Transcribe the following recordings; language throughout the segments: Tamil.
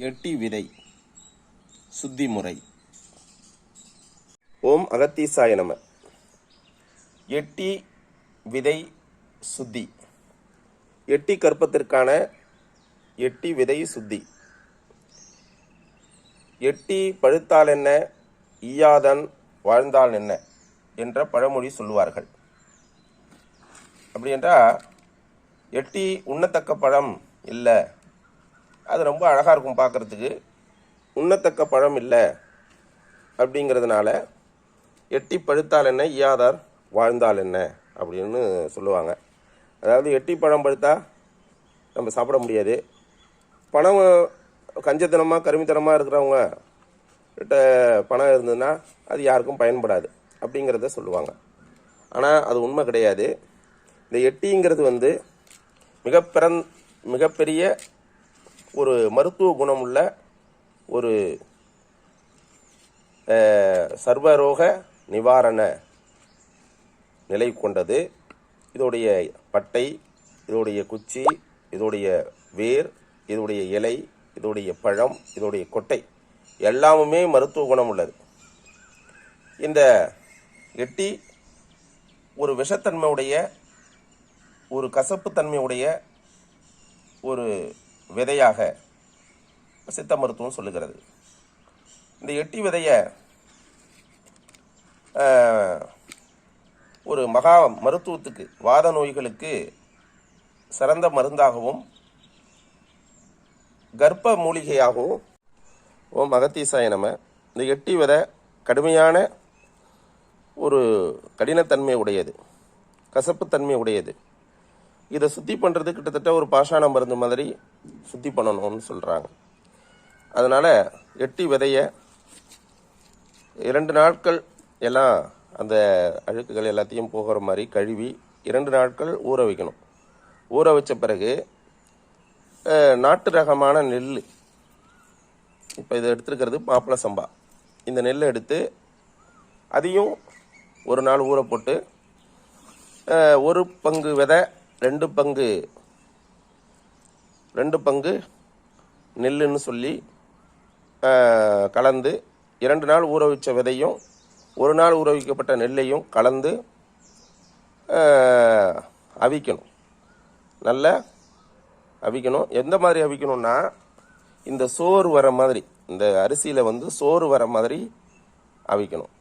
எட்டி விதை. சுத்தி முறை ஓம் அகத்தீசாய நம. எட்டி விதை சுத்தி. எட்டி கற்பத்திற்கான எட்டி விதை சுத்தி. எட்டி பழுத்தால் என்ன ஈயாதன் வாழ்ந்தால் என்ன என்ற பழமொழி சொல்லுவார்கள். அப்படி என்றால் எட்டி உண்ணத்தக்க பழம் இல்லை அது ரொம்ப அழகாக இருக்கும் பார்க்குறதுக்கு உண்ணத்தக்க பழம் இல்லை அப்படிங்கிறதுனால எட்டி பழுத்தால் என்ன ஈயாதார் வாழ்ந்தால் என்ன அப்படின்னு சொல்லுவாங்க. அதாவது எட்டி பழம் பழுத்தா நம்ம சாப்பிட முடியாது. பணம் கஞ்சத்தனமாக கருமித்தனமாக இருக்கிறவங்க கிட்ட பணம் இருந்ததுன்னா அது யாருக்கும் பயன்படாது அப்படிங்கிறத சொல்லுவாங்க. ஆனால் அது உண்மை கிடையாது. இந்த எட்டிங்கிறது வந்து மிக பிறந் மிகப்பெரிய ஒரு மருத்துவ குணமுள்ள ஒரு சர்வரோக நிவாரண நிலை கொண்டது. இதோடைய பட்டை இதோடைய குச்சி இதோடைய வேர் இதோடைய இலை இதோடைய பழம் இதோடைய கொட்டை எல்லாமுமே மருத்துவ குணம் உள்ளது இந்த எட்டி ஒரு விஷத்தன்மையுடைய ஒரு கசப்புத்தன்மையுடைய ஒரு விதையாக சித்த மருத்துவம் சொல்லுகிறது. இந்த எட்டி விதையை ஒரு மகா மருத்துவத்துக்கு வாத நோய்களுக்கு சிறந்த மருந்தாகவும் கர்ப்ப மூலிகையாகவும் ஓம் அகத்தீசாய நம இந்த எட்டி விதை கடுமையான ஒரு கடினத்தன்மை உடையது கசப்புத்தன்மை உடையது. இதை சுத்தி பண்ணுறது கிட்டத்தட்ட ஒரு பாஷாண மருந்து மாதிரி சுத்தி பண்ணணும்னு சொல்கிறாங்க அதனால் எட்டி விதைய இரண்டு நாட்கள் எல்லாம் அந்த அழுக்குகள் எல்லாத்தையும் போகிற மாதிரி கழுவி இரண்டு நாட்கள் ஊற வைக்கணும். ஊற வச்ச பிறகு நாட்டு ரகமான நெல். இப்போ இதை எடுத்துருக்கிறது மாப்பிள சம்பா. இந்த நெல்லை எடுத்து அதையும் ஒரு நாள் ஊற போட்டு ஒரு பங்கு விதை ரெண்டு பங்கு ரெண்டு பங்கு நெல்லுன்னு சொல்லி கலந்து இரண்டு நாள் ஊற வச்ச விதையும் ஒரு நாள் ஊற வைக்கப்பட்ட நெல்லையும் கலந்து அவிக்கணும். நல்லா அவிக்கணும். எந்த மாதிரி அவிக்கணும்னா இந்த சோறு வர மாதிரி இந்த அரிசியில் வந்து சோறு வர மாதிரி அவிக்கணும்.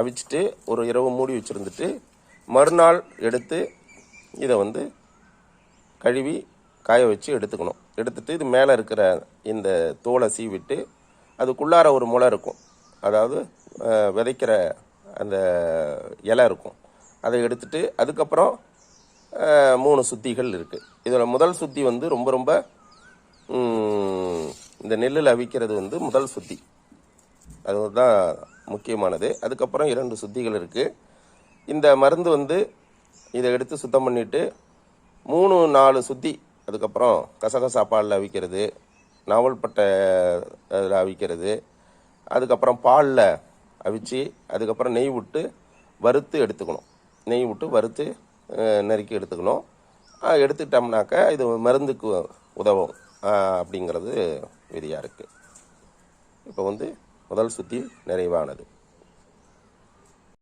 அவிச்சிட்டு ஒரு இரவு மூடி வச்சுருந்துட்டு மறுநாள் எடுத்து இதை வந்து கழுவி காய வச்சு எடுத்துக்கணும். எடுத்துட்டு இது மேலே இருக்கிற இந்த தோலை சீவிட்டு அதுக்குள்ளார ஒரு முளை இருக்கும். அதாவது விதைக்கிற அந்த இலை இருக்கும். அதை எடுத்துட்டு அதுக்கப்புறம் மூணு சுத்திகள் இருக்குது இதில் முதல் சுத்தி வந்து ரொம்ப ரொம்ப இந்த நெல்லில் அவிக்கிறது வந்து முதல் சுத்தி. அதுதான் முக்கியமானது. அதுக்கப்புறம் இரண்டு சுத்திகள் இருக்குது இந்த மருந்து வந்து இதை எடுத்து சுத்தம் பண்ணிவிட்டு மூணு நாலு சுத்தி அதுக்கப்புறம் கசகசா பாலில் அவிக்கிறது நாவல்பட்டை அதில் அவிக்கிறது. அதுக்கப்புறம் பாலில் அவிச்சு அதுக்கப்புறம் நெய் விட்டு வறுத்து எடுத்துக்கணும். நெய் விட்டு வறுத்து நறுக்கி எடுத்துக்கணும். எடுத்துக்கிட்டோம்னாக்கா இது மருந்துக்கு உதவும். அப்படிங்கிறது விதியாக இருக்குது இப்போ வந்து முதல் சுத்தி நிறைவானது.